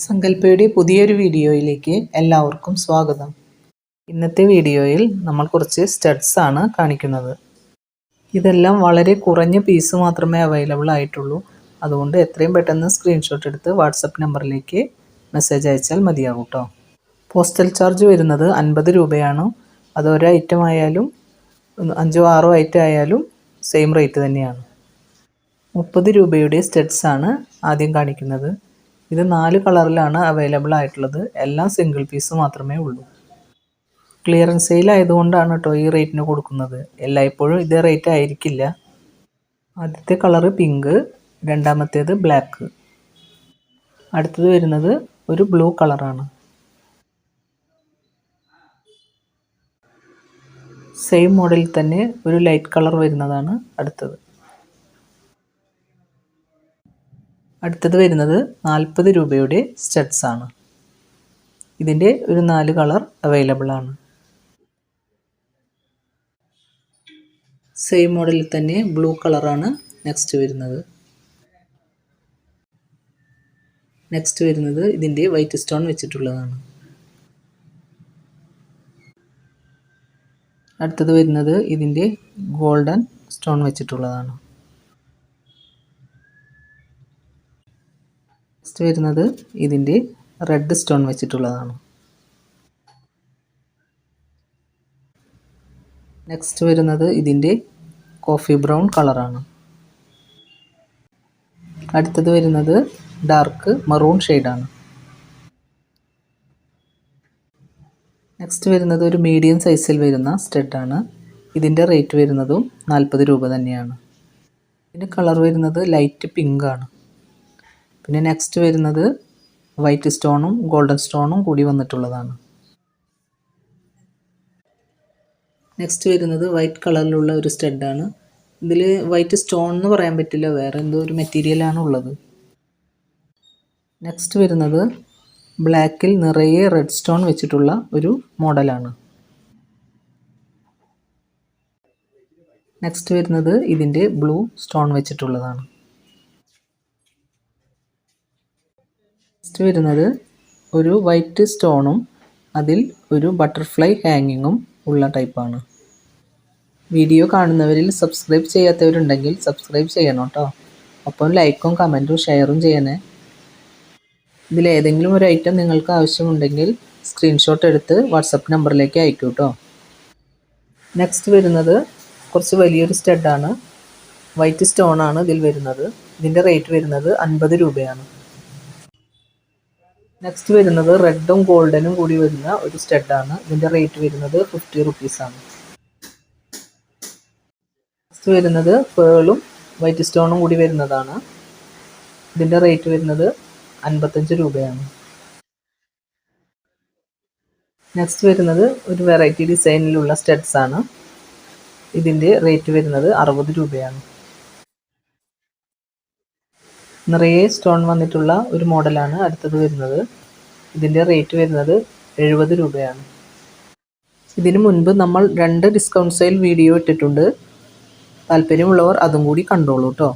സങ്കല്പയുടെ പുതിയൊരു വീഡിയോയിലേക്ക് എല്ലാവർക്കും സ്വാഗതം. ഇന്നത്തെ വീഡിയോയിൽ നമ്മൾ കുറച്ച് സ്റ്റഡ്സ് ആണ് കാണിക്കുന്നത്. ഇതെല്ലാം വളരെ കുറഞ്ഞ പീസ് മാത്രമേ അവൈലബിൾ ആയിട്ടുള്ളൂ. അതുകൊണ്ട് എത്രയും പെട്ടെന്ന് സ്ക്രീൻഷോട്ട് എടുത്ത് വാട്സപ്പ് നമ്പറിലേക്ക് മെസ്സേജ് അയച്ചാൽ മതിയാകും കേട്ടോ. പോസ്റ്റൽ ചാർജ് വരുന്നത് അൻപത് രൂപയാണ്. അത് ഒരു ഐറ്റം ആയാലും അഞ്ചോ ആറോ ഐറ്റം ആയാലും സെയിം റേറ്റ് തന്നെയാണ്. മുപ്പത് രൂപയുടെ സ്റ്റഡ്സ് ആണ് ആദ്യം കാണിക്കുന്നത്. ഇത് നാല് കളറിലാണ് അവൈലബിൾ ആയിട്ടുള്ളത്. എല്ലാം സിംഗിൾ പീസ് മാത്രമേ ഉള്ളൂ. ക്ലിയറൻസ് സെയിൽ ആയതുകൊണ്ടാണ് കേട്ടോ ഈ റേറ്റിന് കൊടുക്കുന്നത്. എല്ലായ്പ്പോഴും ഇതേ റേറ്റ് ആയിരിക്കില്ല. ആദ്യത്തെ കളറ് പിങ്ക് രണ്ടാമത്തേത് ബ്ലാക്ക് അടുത്തത് വരുന്നത് ഒരു ബ്ലൂ കളറാണ്. സെയിം മോഡലിൽ തന്നെ ഒരു ലൈറ്റ് കളർ വരുന്നതാണ് അടുത്തത്. അടുത്തത് വരുന്നത് നാൽപ്പത് രൂപയുടെ സ്റ്റഡ്സ് ആണ്. ഇതിന്റെ ഒരു നാല് കളർ അവൈലബിൾ ആണ്. സെയിം മോഡലിൽ തന്നെ ബ്ലൂ കളറാണ് നെക്സ്റ്റ് വരുന്നത്. നെക്സ്റ്റ് വരുന്നത് ഇതിന്റെ വൈറ്റ് സ്റ്റോൺ വെച്ചിട്ടുള്ളതാണ്. അടുത്തത് വരുന്നത് ഇതിന്റെ ഗോൾഡൻ സ്റ്റോൺ വെച്ചിട്ടുള്ളതാണ്. നെക്സ്റ്റ് വരുന്നത് ഇതിന്റെ റെഡ് സ്റ്റോൺ വെച്ചിട്ടുള്ളതാണ്. നെക്സ്റ്റ് വരുന്നത് ഇതിന്റെ കോഫി ബ്രൗൺ കളറാണ് അടുത്തത് വരുന്നത് ഡാർക്ക് മറൂൺ ഷെയ്ഡാണ് നെക്സ്റ്റ് വരുന്നത് ഒരു മീഡിയം സൈസിൽ വരുന്ന സ്റ്റഡാണ് ഇതിന്റെ റേറ്റ് വരുന്നതും നാൽപ്പത് രൂപ തന്നെയാണ്. ഇതിന്റെ കളർ വരുന്നത് ലൈറ്റ് പിങ്ക് ആണ്. പിന്നെ നെക്സ്റ്റ് വരുന്നത് വൈറ്റ് സ്റ്റോണും ഗോൾഡൻ സ്റ്റോണും കൂടി വന്നിട്ടുള്ളതാണ്. നെക്സ്റ്റ് വരുന്നത് വൈറ്റ് കളറിലുള്ള ഒരു സ്റ്റഡാണ് ഇതിൽ വൈറ്റ് സ്റ്റോൺ എന്ന് പറയാൻ പറ്റില്ല വേറെ എന്തോ ഒരു മെറ്റീരിയലാണ് ഉള്ളത്. നെക്സ്റ്റ് വരുന്നത് ബ്ലാക്കിൽ നിറയെ റെഡ് സ്റ്റോൺ വെച്ചിട്ടുള്ള ഒരു മോഡലാണ് നെക്സ്റ്റ് വരുന്നത് ഇതിന്റെ ബ്ലൂ സ്റ്റോൺ വെച്ചിട്ടുള്ളതാണ്. നെക്സ്റ്റ് വരുന്നത് ഒരു വൈറ്റ് സ്റ്റോണും അതിൽ ഒരു ബട്ടർഫ്ലൈ ഹാങ്ങിങ്ങും ഉള്ള ടൈപ്പാണ്. വീഡിയോ കാണുന്നവരിൽ സബ്സ്ക്രൈബ് ചെയ്യാത്തവരുണ്ടെങ്കിൽ സബ്സ്ക്രൈബ് ചെയ്യണം കേട്ടോ ഒപ്പം ലൈക്കും കമന്റും ഷെയറും ചെയ്യണേ. ഇതിലേതെങ്കിലും ഒരു ഐറ്റം നിങ്ങൾക്ക് ആവശ്യമുണ്ടെങ്കിൽ സ്ക്രീൻഷോട്ട് എടുത്ത് വാട്സപ്പ് നമ്പറിലേക്ക് അയക്കൂ കേട്ടോ നെക്സ്റ്റ് വരുന്നത് കുറച്ച് വലിയൊരു സ്റ്റഡാണ്. വൈറ്റ് സ്റ്റോണാണ് ഇതിൽ വരുന്നത്. ഇതിന്റെ റേറ്റ് വരുന്നത് അൻപത് രൂപയാണ്. നെക്സ്റ്റ് വരുന്നത് റെഡും ഗോൾഡനും കൂടി വരുന്ന ഒരു സ്റ്റഡാണ് ഇതിന്റെ റേറ്റ് വരുന്നത് ഫിഫ്റ്റി റുപ്പീസാണ് നെക്സ്റ്റ് വരുന്നത് പേളും വൈറ്റ് സ്റ്റോണും കൂടി വരുന്നതാണ്. ഇതിന്റെ റേറ്റ് വരുന്നത് അൻപത്തഞ്ച് രൂപയാണ്. നെക്സ്റ്റ് വരുന്നത് ഒരു വെറൈറ്റി ഡിസൈനിലുള്ള സ്റ്റഡ്സ് ആണ്. ഇതിന്റെ റേറ്റ് വരുന്നത് അറുപത് രൂപയാണ്. നിറയെ സ്റ്റോൺ വന്നിട്ടുള്ള ഒരു മോഡലാണ് അടുത്തത് വരുന്നത്. ഇതിന്റെ റേറ്റ് വരുന്നത് എഴുപത് രൂപയാണ്. ഇതിനു മുൻപ് നമ്മൾ രണ്ട് ഡിസ്കൗണ്ട് സെയിൽ വീഡിയോ ഇട്ടിട്ടുണ്ട്. താല്പര്യമുള്ളവർ അതും കൂടി കണ്ടോളൂ കേട്ടോ